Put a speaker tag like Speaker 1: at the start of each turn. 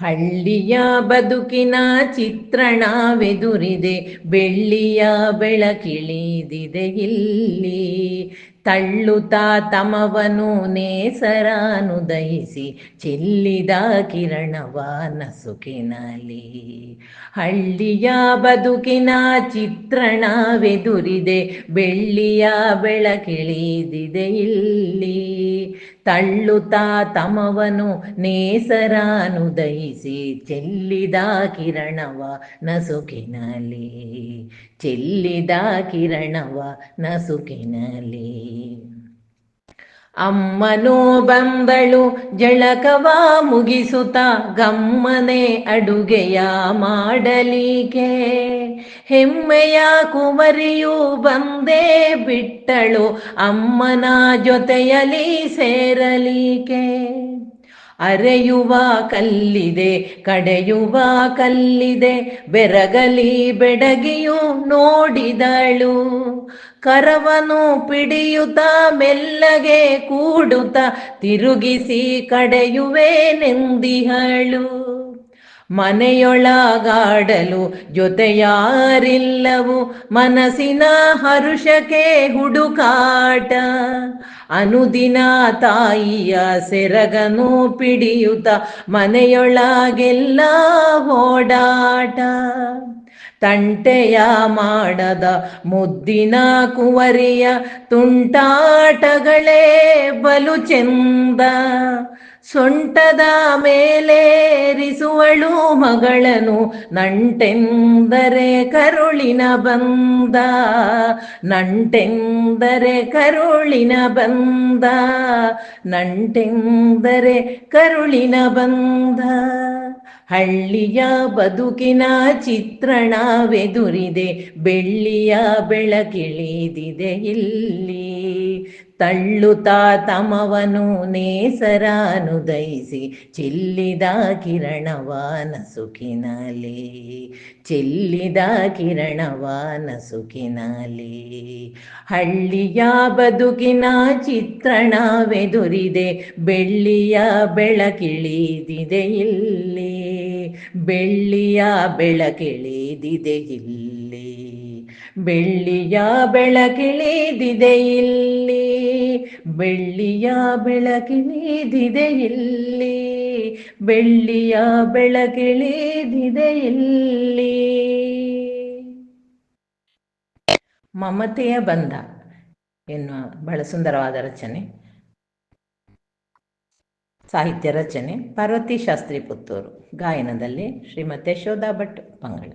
Speaker 1: ಹಳ್ಳಿಯ ಬದುಕಿನ ಚಿತ್ರಣವೆದುರಿದೆ ಬೆಳ್ಳಿಯ ಬೆಳಕಿಳಿದಿದೆ ಇಲ್ಲಿ. ತಳ್ಳುತ್ತಾ ತಮವನು ನೇಸರಾನು ದಯಿಸಿ ಚೆಲ್ಲಿದ ಕಿರಣವ ನಸುಕಿನಲಿ ಹಳ್ಳಿಯ ಬದುಕಿನ ಚಿತ್ರಣವೆದುರಿದೆ ಬೆಳ್ಳಿಯ ಬೆಳಕಿಳಿದಿದೆ ಇಲ್ಲಿ. ತಳ್ಳುತ್ತಾ ತಮವನು ನೇಸರಾನು ದಯಿಸಿ ಚೆಲ್ಲಿದ ಕಿರಣವ ನಸುಕಿನಲಿ ಚೆಲ್ಲಿದ ಕಿರಣವ ನಸುಕಿನಲಿ ಅಮ್ಮನೋ ಬಂದಳು ಜಳಕವ ಮುಗಿಸುತ್ತ ಗಮ್ಮನೆ ಅಡುಗೆಯ ಮಾಡಲಿಕೆ ಹೆಮ್ಮೆಯ ಕುವರಿಯು ಬಂದೇ ಬಿಟ್ಟಳು ಅಮ್ಮನ ಜೊತೆಯಲಿ ಸೇರಲಿಕೆ ಅರೆಯುವ ಕಲ್ಲಿದೆ ಕಡೆಯುವ ಕಲ್ಲಿದೆ ಬೆರಗಲಿ ಬೆಡಗಿಯು ನೋಡಿದಳು. ಕರವನು ಪಿಡಿಯುತ್ತ ಮೆಲ್ಲಗೆ ಕೂಡುತ್ತ ತಿರುಗಿಸಿ ಕಡೆಯುವೆ ನೆಂದಿಹಳು. ಮನೆಯೊಳಗಾಡಲು ಜೊತೆಯಾರಿಲ್ಲವು ಮನಸ್ಸಿನ ಹರುಷಕ್ಕೆ ಹುಡುಕಾಟ. ಅನುದಿನ ತಾಯಿಯ ಸೆರಗನು ಪಿಡಿಯುತ್ತ ಮನೆಯೊಳಗೆಲ್ಲ ಓಡಾಟ. ತಂಟೆಯ ಮಾಡದ ಮುದ್ದಿನ ಕುವರಿಯ ತುಂಟಾಟಗಳೇ ಬಲು ಚೆಂದ. ಸೊಂಟದ ಮೇಲೇರಿಸುವಳು ಮಗಳನು. ನಂಟೆಂದರೆ ಕರುಳಿನ ಬಂದ. ನಂಟೆಂದರೆ ಕರುಳಿನ ಬಂದ. ನಂಟೆಂದರೆ ಕರುಳಿನ ಬಂದ. ಹಳ್ಳಿಯ ಬದುಕಿನ ಚಿತ್ರಣವೆದುರಿದೆ ಬೆಳ್ಳಿಯ ಬೆಳಕಿಳಿದಿದೆ ಇಲ್ಲಿ. ತಳ್ಳುತ್ತಾ ತಮವನು ನೇಸರಾನು. ದಯಿಸಿ ಚೆಲ್ಲಿದ ಕಿರಣವ ನಸುಕಿನಲಿ ಚೆಲ್ಲಿದ ಕಿರಣವ ನಸುಕಿನಲಿ ಹಳ್ಳಿಯ ಬದುಕಿನ ಚಿತ್ರಣವೆದುರಿದೆ, ಬೆಳ್ಳಿಯ ಬೆಳಕಿಳಿದಿದೆ ಇಲ್ಲಿ, ಬೆಳ್ಳಿಯ ಬೆಳಕಿಳಿದಿದೆ ಇಲ್ಲಿ, ಬೆಳ್ಳಿಯ ಬೆಳಕಿಳಿದಿದೆ ಇಲ್ಲಿ. ಬೆಳ್ಳಿಯ ಬೆಳಕಿಳಿದಿದೆ ಇಲ್ಲಿ. ಬೆಳ್ಳಿಯ ಬೆಳಕಿಳಿದಿದೆ ಇಲ್ಲಿ. ಮಮತೆಯ ಬಂಧ ಎನ್ನುವ ಬಹಳ ಸುಂದರವಾದ ರಚನೆ. ಸಾಹಿತ್ಯ ರಚನೆ ಪಾರ್ವತಿ ಶಾಸ್ತ್ರಿ ಪುತ್ತೂರು. ಗಾಯನದಲ್ಲಿ ಶ್ರೀಮತಿ ಯಶೋಧಾ ಭಟ್ ಪಂಗಳ